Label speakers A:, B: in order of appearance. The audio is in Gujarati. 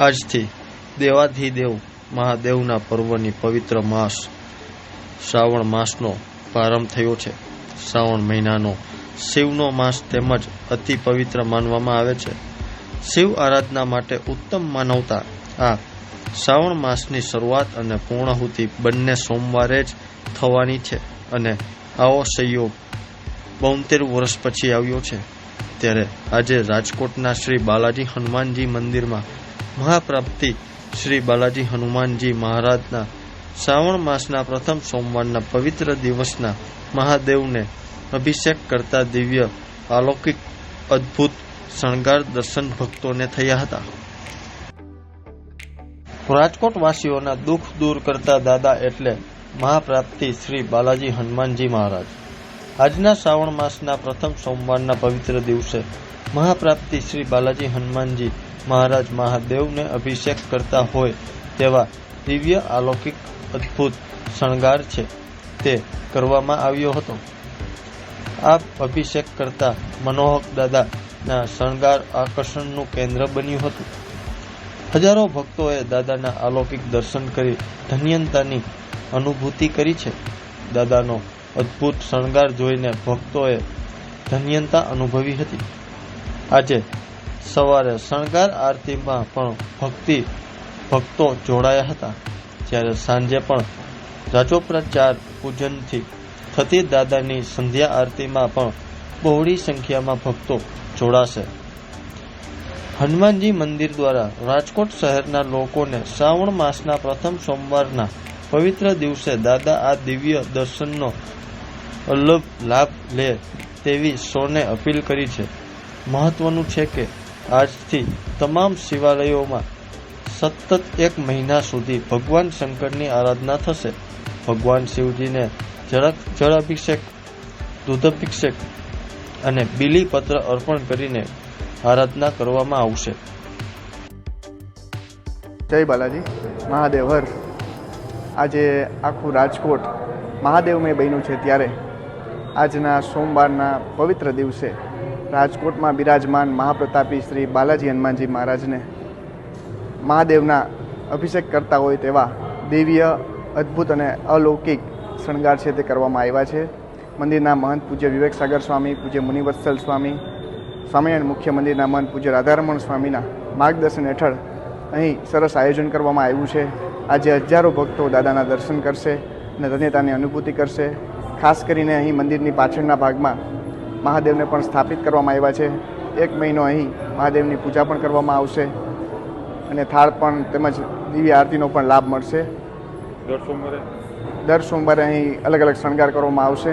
A: આજથી દેવાધિદેવ મહાદેવના પર્વની પવિત્ર માસ શ્રાવણ માસનો પ્રારંભ થયો છે. શ્રાવણ મહિનાનો શિવનો માસ તેમજ અતિ પવિત્ર માનવામાં આવે છે. શિવ આરાધના માટે ઉત્તમ માનવતા આ શ્રાવણ માસની શરૂઆત અને પૂર્ણાહુતિ બંને સોમવારે જ થવાની છે અને આવો સંયોગ બોતેર વર્ષ પછી આવ્યો છે. ત્યારે આજે રાજકોટના શ્રી બાલાજી હનુમાનજી મંદિરમાં મહાપ્રાપ્તિ શ્રી બાલાજી હનુમાનજી મહારાજના શ્રાવણ માસના પ્રથમ સોમવારના પવિત્ર દિવસના મહાદેવને અભિષેક કરતા દિવ્ય, અલૌકિક, અદ્ભુત શણગાર દર્શન ભક્તોને થયા હતા. રાજકોટ વાસીઓના દુઃખ દૂર કરતા દાદા એટલે મહાપ્રાપ્તિ શ્રી બાલાજી હનુમાનજી મહારાજ. આજના શ્રાવણ માસના પ્રથમ સોમવારના પવિત્ર દિવસે મહાપ્રાપ્તિ શ્રી બાલાજી હનુમાનજી મહારાજ મહાદેવને અભિષેક કરતા હોય તેવા દિવ્ય, અલૌકિક, અદ્ભુત શણગાર છે તે કરવામાં આવ્યો હતો. આ અભિષેક કરતા મનોહક દાદાના શણગાર આકર્ષણનું કેન્દ્ર બન્યું હતું. હજારો ભક્તોએ દાદાના અલૌકિક દર્શન કરી ધન્યતાની અનુભૂતિ કરી છે. દાદાનો અદ્ભુત શણગાર જોઈને ભક્તોએ ધન્યતા અનુભવી હતી. આજે સવારે શણગાર આરતીમાં પણ ભક્તિ ભક્તો જોડાયા હતા. જ્યારે સાંજે પણ રાજોપરાચાર પૂજનથી થતી દાદાની સંધ્યા આરતીમાં પણ બહોળી સંખ્યામાં ભક્તો જોડાશે. હનુમાનજી મંદિર દ્વારા રાજકોટ શહેરના લોકોને શ્રાવણ માસના પ્રથમ સોમવારના પવિત્ર દિવસે દાદા આ દિવ્ય દર્શનનો અલભ લાભ લે તેવી સૌને અપીલ કરી છે. મહત્વનું છે કે આજથી તમામ શિવાલયોમાં સતત એક મહિના સુધી ભગવાન શંકરની આરાધના થશે. ભગવાન શિવજીને જળક જળ અભિષેક દૂધાભિષેક અને બિલીપત્ર અર્પણ કરીને આરાધના કરવામાં આવશે.
B: જય બાલાજી. મહાદેવ હર. આજે આખું રાજકોટ મહાદેવમય બન્યું છે ત્યારે. આજના સોમવારના પવિત્ર દિવસે રાજકોટમાં બિરાજમાન મહાપ્રતાપી શ્રી બાલાજી હનુમાનજી મહારાજને મહાદેવના અભિષેક કરતા હોય તેવા દિવ્ય અદ્ભુત અને અલૌકિક શણગાર છે તે કરવામાં આવ્યા છે. મંદિરના મહંત પૂજ્ય વિવેક સાગર સ્વામી, પૂજ્ય મુનિવત્સલ સ્વામી સ્વામિનારાયણ મુખ્ય મંદિરના મહંત પૂજ્ય રાધારમણ સ્વામીના માર્ગદર્શન હેઠળ અહીં સરસ આયોજન કરવામાં આવ્યું છે. આજે હજારો ભક્તો દાદાના દર્શન કરશે અને ધન્યતાની અનુભૂતિ કરશે. ખાસ કરીને અહીં મંદિરની પાછળના ભાગમાં મહાદેવને પણ સ્થાપિત કરવામાં આવ્યા છે. એક મહિનો અહીં મહાદેવની પૂજા પણ કરવામાં આવશે અને થાળ પણ તેમજ દિવ્ય આરતીનો પણ લાભ મળશે.
C: દર સોમવારે?
B: દર સોમવારે અહીં અલગ અલગ શણગાર કરવામાં આવશે.